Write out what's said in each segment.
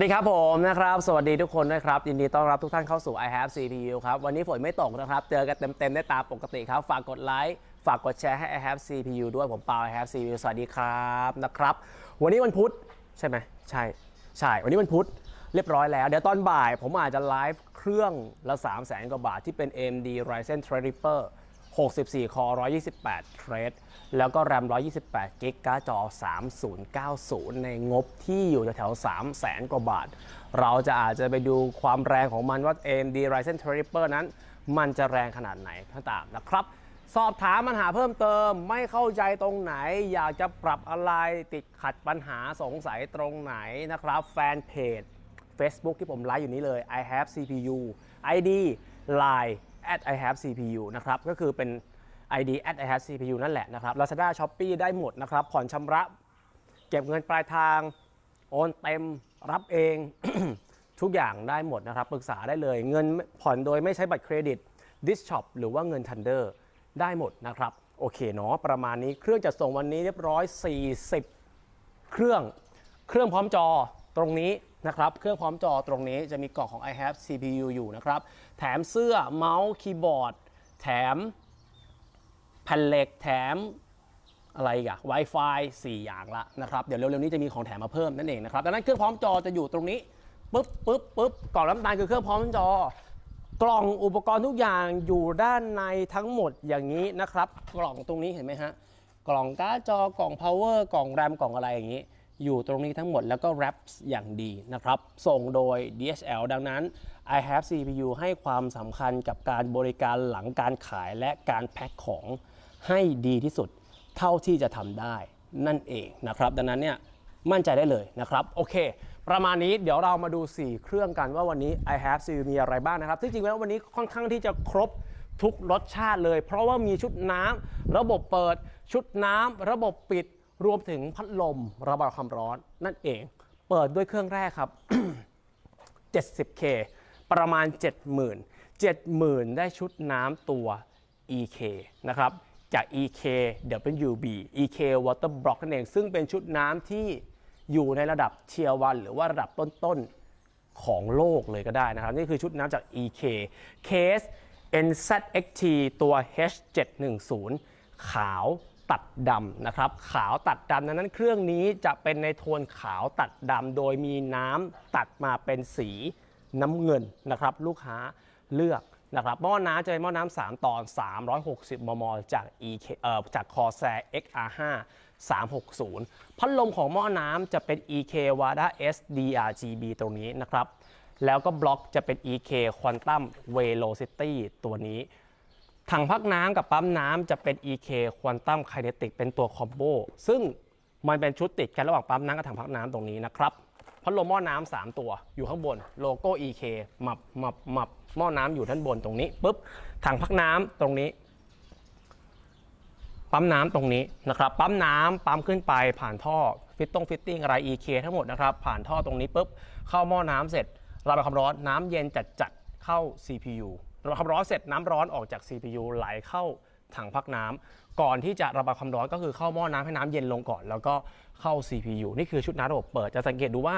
สวัสดีครับผมนะครับ สวัสดีทุกคนนะครับ ยินดีต้อนรับทุกท่านเข้าสู่ i have CPU ครับ วันนี้ฝนไม่ตกนะครับ เจอกันเต็มๆ ได้ตามปกติครับ ฝากกดไลค์ ฝากกดแชร์ให้ i have CPU ด้วย ผมเปา i have CPU สวัสดีครับนะครับ วันนี้วันพุธใช่ไหมใช่ ใช่ วันนี้วันพุธเรียบร้อยแล้ว เดี๋ยวตอนบ่ายผมอาจจะไลฟ์เครื่องละ 3 0 0แสนกว่าบาทที่เป็น AMD Ryzen Threadripper 64 คอ 128 เทรด แล้วก็แรม 128 กิกการ์ดจอ 3090 ในงบที่อยู่แถวๆ3แสนกว่าบาท เราจะอาจจะไปดูความแรงของมันว่า AMD Ryzen Threadripper นั้น มันจะแรงขนาดไหนก็ตามนะครับ สอบถามปัญหาเพิ่มเติม ไม่เข้าใจตรงไหน อยากจะปรับอะไรติดขัดปัญหาสงสัยตรงไหนนะครับ แฟนเพจ Facebook ที่ผมไลฟ์อยู่นี้เลย I have CPU ID Line at I have CPU นะครับก็คือเป็น ID at I have CPU นั่นแหละนะครับ Lazada Shopee ได้หมดนะครับ ผ่อนชำระ เก็บเงินปลายทาง โอนเต็มรับเอง ทุกอย่างได้หมดนะครับ ปรึกษาได้เลยเงินผ่อนโดยไม่ใช้บัตรเครดิตดิสช็อปหรือว่าเงินทันเดอร์ได้หมดนะครับ โอเคเนาะประมาณนี้เครื่องจะส่งวันนี้เรียบร้อย 40 เครื่องเครื่องพร้อมจอ ตรงนี้นะครับ เครื่องพร้อมจอตรงนี้จะมีกล่องของ i have CPU อยู่นะครับ แถมเสื้อเมาส์คีย์บอร์ด แถมแผ่นเหล็กแถมอะไรอีกอะ Wi-Fi 4 อย่างละนะครับ เดี๋ยวเร็วๆนี้จะมีของแถมมาเพิ่มนั่นเองนะครับ ดังนั้นเครื่องพร้อมจอจะอยู่ตรงนี้ปุ๊บปุ๊บปุ๊บกล่องน้ำตาลคือเครื่องพร้อมจอ กล่องอุปกรณ์ทุกอย่างอยู่ด้านในทั้งหมดอย่างนี้นะครับ กล่องตรงนี้เห็นไหมฮะ กล่องการ์ดจอกล่อง power กล่องแรมกล่องอะไรอย่างนี้ อยู่ตรงนี้ทั้งหมดแล้วก็แรปอย่างดีนะครับ ส่งโดย DHL ดังนั้น I have CPU ให้ความสำคัญกับการบริการหลังการขายและการแพ็คของให้ดีที่สุดเท่าที่จะทำได้นั่นเองนะครับ ดังนั้นเนี่ยมั่นใจได้เลยนะครับ โอเค ประมาณนี้เดี๋ยวเรามาดู 4 เครื่องกันว่าวันนี้ i have CPU มีอะไรบ้างนะครับที่จริงแล้ววันนี้ค่อนข้างที่จะครบทุกรสชาติเลย เพราะว่ามีชุดน้ำระบบเปิดชุดน้ำระบบปิด รวมถึงพัดลมระบายความร้อนนั่นเอง เปิดด้วยเครื่องแรกครับ 70K ประมาณ 70,000 70,000 ได้ชุดน้ำตัว EK นะครับจาก EK WB EK Water Block นั่นเอง ซึ่งเป็นชุดน้ำที่อยู่ในระดับเทียวัน หรือว่าระดับต้นๆ ของโลกเลยก็ได้นะครับ นี่คือชุดน้ำจาก EK Case NZXT ตัว H710 ขาว ตัดดำนะครับขาวตัดดำดังนั้นเครื่องนี้จะเป็นในโทนขาวตัดดำโดยมีน้ำตัดมาเป็นสีน้ำเงินนะครับลูกค้าเลือกนะครับหม้อน้ำจะเป็นหม้อน้ำ3ตอน 360 มม จาก EK เอ่อจาก Corsair XR5 360 พัดลมของหม้อน้ำจะเป็น EK Wada SDRGB ตรงนี้นะครับ แล้วก็บล็อกจะเป็น EK Quantum Velocity ตัวนี้ ถังพักน้ำกับปั๊มน้ำจะเป็น EK Quantum Kinetic เป็นตัวคอมโบซึ่งมันเป็นชุดติดกันระหว่างปั๊มน้ำกับถังพักน้ำตรงนี้นะครับพัดลมหม้อน้ำสามตัวอยู่ข้างบนโลโก้ EK มับมับมับหม้อน้ำอยู่ด้านบนตรงนี้ปุ๊บถังพักน้ำตรงนี้ ปั๊มน้ำตรงนี้นะครับปั๊มน้ำปั๊มขึ้นไปผ่านท่อฟิตตงฟิตติ้งอะไร EK ทั้งหมดนะครับผ่านท่อตรงนี้ปุ๊บเข้าหม้อน้ำเสร็จระบายความร้อนน้ำเย็นจัดจัดๆเข้า CPU ระบายความร้อนเสร็จน้ำร้อนออกจาก CPU ไหลเข้าถังพักน้ำก่อนที่จะระบายความร้อนก็คือเข้าหม้อน้ำให้น้ำเย็นลงก่อน แล้วก็เข้า CPU นี่คือชุดน้ำระบบเปิดจะสังเกตดูว่า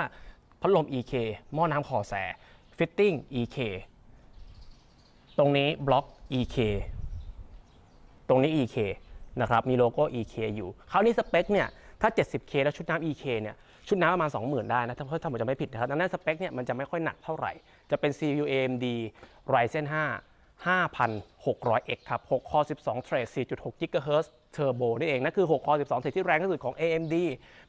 พัดลม EK หม้อน้ำคอแสฟิตติ้ง EK ตรงนี้บล็อก EK ตรงนี้ EK นะครับมีโลโก้ EK อยู่ คราวนี้สเปคเนี่ยถ้า 70K แล้วชุดน้ำ EK เนี่ย ชุดน้ำประมาณ 20,000 ได้นะถ้าถ้าผมจะไม่ผิดนะครับดังนั้นสเปคเนี่ยมันจะไม่ค่อยหนักเท่าไหร่ จะเป็น CPU AMD Ryzen 5 5,600X ครับ6 core 12 thread 4.6 GHz Turbo นี่เองนั่นคือ6 core 12 thread ที่แรงที่สุดของ AMD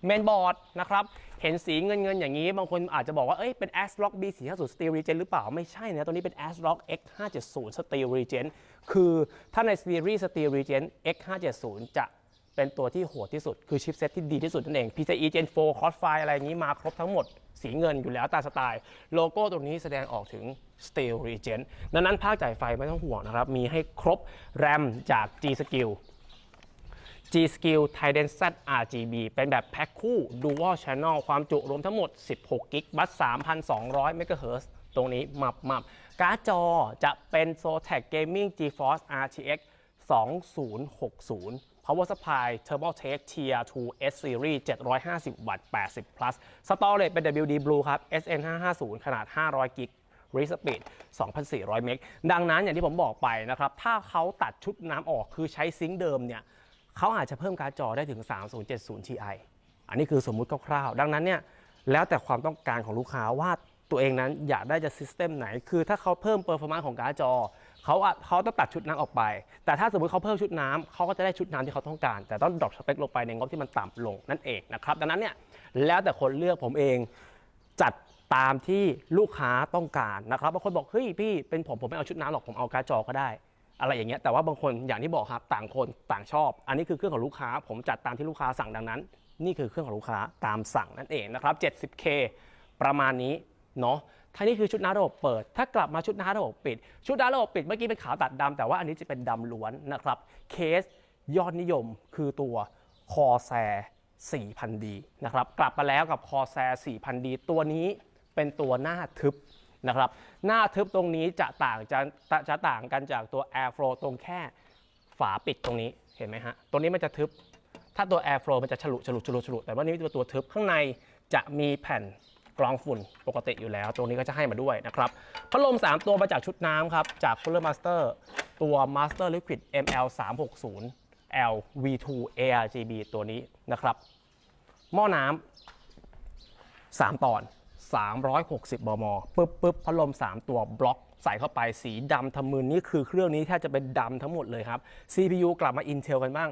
Mainboard นะครับ เห็นสีเงินเงินๆ อย่างนี้ บางคนอาจจะบอกว่า เอ้ย เป็น ASRock B450 Steel Regen หรือเปล่า ไม่ใช่นะ ตัวนี้เป็น ASRock X570 Steel Regen คือถ้าในซีรีส์ Steel Regen X570 จะ เป็นตัวที่โหดที่สุด คือชิปเซตที่ดีที่สุดนั่นเอง PCIe Gen 4 Crossfire อะไรอย่างนี้มาครบทั้งหมด สีเงินอยู่แล้วตามสไตล์ โลโก้ตรงนี้แสดงออกถึง Steel Regen ดังนั้นภาคจ่ายไฟไม่ต้องห่วงนะครับ มีให้ครบ RAM จาก G Skill G Skill Trident Z RGB เป็นแบบแพ็คคู่ Dual Channel ความจุรวมทั้งหมด 16กิกบัส3,200 MHz ตรงนี้มับมับการ์ดจอจะเป็น Zotac Gaming GeForce RTX 2060 Power Supply TurboTech Tier 2 S Series 750 วัตต์ 80 plus Storage เป็น WD Blue ครับ SN550 ขนาด 500 กิกรีสปีด2,400 เมก ดังนั้นอย่างที่ผมบอกไปนะครับ ถ้าเขาตัดชุดน้ำออกคือใช้ซิงค์เดิมเนี่ยเขาอาจจะเพิ่มการ์ดจอได้ถึง 3070 Ti อันนี้คือสมมุติคร่าวๆ ดังนั้นเนี่ยแล้วแต่ความต้องการของลูกค้าว่าตัวเองนั้นอยากได้จะซิสเต็มไหน คือถ้าเขาเพิ่มเปอร์ฟอร์มานซ์ของการ์ดจอ เขาอาจเขาต้องตัดชุดน้ำออกไป แต่ถ้าสมมติเขาเพิ่มชุดน้ำเขาก็จะได้ชุดน้ำที่เขาต้องการ แต่ต้องดรอปสเปคลงไปในงบที่มันต่ำลงนั่นเองนะครับดังนั้นเนี่ยแล้วแต่คนเลือกผมเอง จัดตามที่ลูกค้าต้องการนะครับบางคนบอกเฮ้ยพี่เป็นผมผมไม่เอาชุดน้ำหรอกผมเอาการ์ดจอก็ได้ อะไรอย่างเงี้ยแต่ว่าบางคนอย่างที่บอกครับต่างคนต่างชอบ อันนี้คือเครื่องของลูกค้า ผมจัดตามที่ลูกค้าสั่งดังนั้น นี่คือเครื่องของลูกค้าตามสั่งนั่นเองนะครับ 70K ประมาณนี้เนาะ ท่านี่คือชุดน้ำระบบเปิด ถ้ากลับมาชุดน้ำระบบปิด ชุดน้ำระบบปิดเมื่อกี้เป็นขาวตัดดำแต่ว่าอันนี้จะเป็นดำล้วนนะครับ เคสยอดนิยมคือตัวคอแซ 4,000D นะครับ กลับมาแล้วกับคอแซ 4,000D ตัวนี้เป็นตัวหน้าทึบนะครับ หน้าทึบตรงนี้จะต่างจะจะต่างกันจากตัว Airflow ตรงแค่ฝาปิดตรงนี้ เห็นไหมฮะ ตัวนี้มันจะทึบ ถ้าตัว Airflow มันจะฉลุฉลุฉลุฉลุแต่ว่านี่เป็นตัวทึบข้างในจะมีแผ่น กรองฝุ่นปกติอยู่แล้ว ตรงนี้ก็จะให้มาด้วยนะครับพัดลม 3 ตัวมาจากชุดน้ำครับ จาก Cooler Master ตัว Master Liquid ML 360 L V2 ARGB ตัวนี้นะครับหม้อน้ำ3ตอน 360 บมปึ๊บปึ๊บพัดลม 3 ตัวบล็อกใส่เข้าไปสีดำทำมือนี่คือเครื่องนี้แทบจะเป็นดำทั้งหมดเลยครับ CPU กลับมา Intel กันบ้าง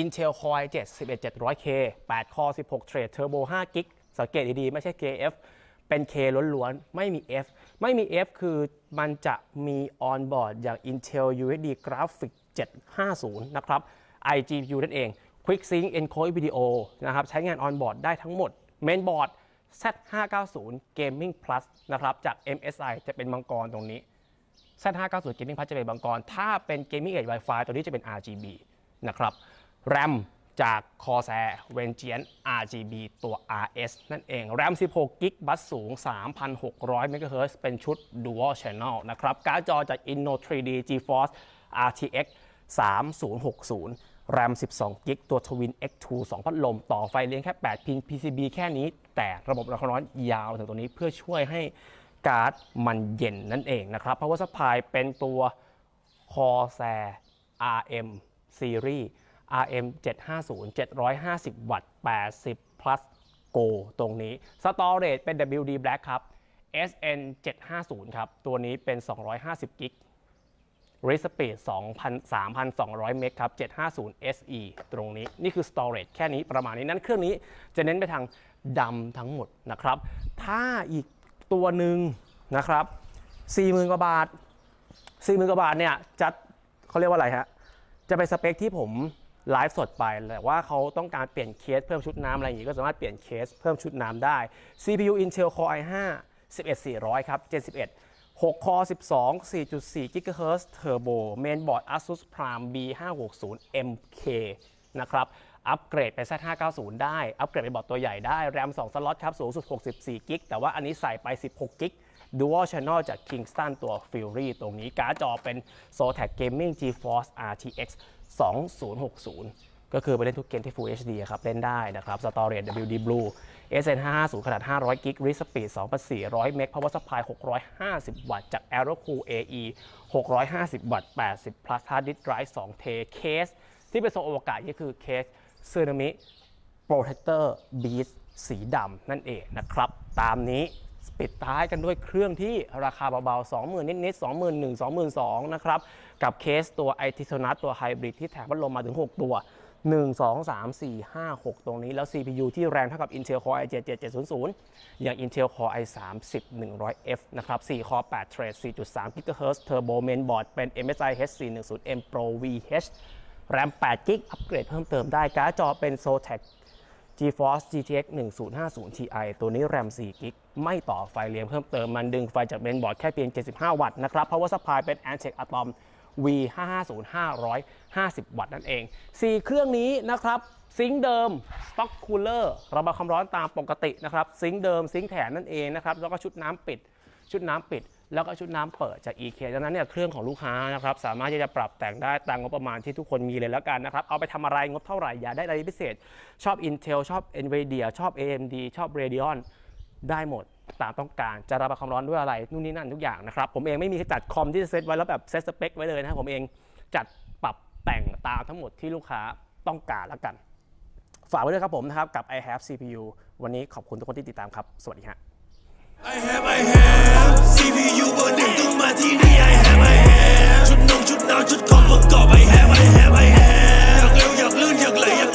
Intel Core i7 11700K 8 Core 16 Thread Turbo 5 g b สังเกตดีๆ ไม่ใช่ KF เป็น K ล้วนๆ ไม่มี F ไม่มี F คือมันจะมี on board อย่าง Intel UHD Graphics 750 นะครับ iGPU นั่นเอง Quick Sync Encode Video นะครับ ใช้งาน on board ได้ทั้งหมด Mainboard Z590 Gaming Plus นะครับจาก MSI จะเป็นมังกรตรงนี้ Z590 Gaming Plus จะเป็นมังกร ถ้าเป็น Gaming Edge Wi-Fi ตัวนี้จะเป็น RGB นะครับ RAM จาก Corsair v e n g e a n e RGB ตัว RS นั่นเอง RAM 16 g b บัสสูง 3,600 MHz เป็นชุด Dual Channel นะครับ การ์ดจอจาก Inno 3D GeForce RTX 3060 RAM 12 g b ตัว Twin X2 2 พัดลม ต่อไฟเลี้ยงแค่ 8 พิน PCB แค่นี้ แต่ระบบระคายร้อนยาวถึงตัวนี้เพื่อช่วยให้การ์ดมันเย็นนั่นเองนะครับ Power Supply เป็นตัว Corsair RM Series RM 750 750 วัตต์ 80 plus Go ตรงนี้ Storage เป็น WD Black ครับ SN 750 ครับ ตัวนี้เป็น 250 กิก r e s p e e d 3,200 เมกครับ 750 SE ตรงนี้ นี่คือ storage แค่นี้ประมาณนี้ นั้นเครื่องนี้จะเน้นไปทางดำทั้งหมดนะครับ ถ้าอีกตัวหนึ่งนะครับ 40,000 กว่าบาท 40,000 กว่าบาทเนี่ยจะเขาเรียกว่าอะไรฮะ จะเป็นสเปคที่ผม ไลฟ์สดไปแต่ว่าเขาต้องการเปลี่ยนเคสเพิ่มชุดน้ำอะไรอย่างนี้ก็สามารถเปลี่ยนเคสเพิ่มชุดน้ำได้ CPU Intel Core i5 11400 ครับ71 6 Core 12 4.4 GHz Turbo Mainboard Asus Prime B560 MK นะครับอัปเกรดไป Z590 ได้ อัปเกรดไปบอร์ดตัวใหญ่ได้ RAM 2สล็อตครับ สูงสุด 64 กิก แต่ว่าอันนี้ใส่ไป 16 กิก Dual Channel จาก Kingston ตัว Fury ตรงนี้การ์ดจอเป็น Zotac Gaming GeForce RTX 2060 ก็คือไปเล่นทุกเกมที่ Full HD ครับ เล่นได้นะครับ Storage WD Blue SN550 ขนาด 500กิก Read Speed 2,400เมก Power Supply 650 วัตต์ จาก Aerocool AE 650 วัตต์ 80 plus hard disk drive 2 เทเคส ที่เป็นทรงอวกาศนี่คือเคส Tsunami Protector Beast สีดำนั่นเองนะครับ ตามนี้ ปิดท้ายกันด้วยเครื่องที่ราคาเบาๆ 20,000 นิดๆ 21,000 22,000 นะครับ กับเคสตัว i t i s o n a t ตัวไฮบริดที่แถมพัดลมมาถึง 6 ตัว 1 2 3 4 5 6 ตรงนี้แล้ว CPU ที่แรงเท่ากับ Intel Core i7 7700 อย่าง Intel Core i30 100F นะครับ 4 Core 8 Thread 4.3 GHz Turbo Mainboard เป็น MSI H410M Pro VH RAM 8 g b อัปเกรดเพิ่มเติมได้การ์ดจอเป็น Zotac GeForce GTX 1050 Ti ตัวนี้ RAM 4 g b ไม่ต่อไฟเลี้ยงเพิ่มเติมมันดึงไฟจากเมนบอร์ดแค่เพียง 75 วัตต์นะครับ Power Supply เป็น Antec Atom V 5 5 0 550 วัตต์นั่นเอง 4 เครื่องนี้นะครับ ซิงค์เดิม Stock Cooler ระบายความร้อนตามปกตินะครับ ซิงค์เดิมซิงค์แถมนั่นเองนะครับ แล้วก็ชุดน้ำปิด ชุดน้ำปิด แล้วก็ชุดน้ำเปิดจาก EK ดังนั้นเนี่ยเครื่องของลูกค้านะครับสามารถที่จะปรับแต่งได้ตามงบประมาณที่ทุกคนมีเลยแล้วกันนะครับเอาไปทำอะไรงบเท่าไหร่อย่าได้อะไรพิเศษ ชอบ Intel ชอบ Nvidia ชอบ AMD ชอบ Radeon ได้หมดตามต้องการจะระบายความร้อนด้วยอะไรนู่นนี่นั่นทุกอย่างนะครับผมเองไม่มีจัดคอมที่จะเซตไว้แล้วแบบเซตสเปคไว้เลยนะครับผมเองจัดปรับแต่งตามทั้งหมดที่ลูกค้าต้องการแล้วกัน ฝากไว้ด้วยครับผมนะครับกับ i have CPU วันนี้ขอบคุณทุกคนที่ติดตามครับ สวัสดีครับ I have I have CPU เบอร์หนึ่งต้องมาที่นี่ I have I have ชุดนงชุดนาวชุดของประกอบ I have I have I have อยากเร็วอยากลื่นอยากไหลอยาก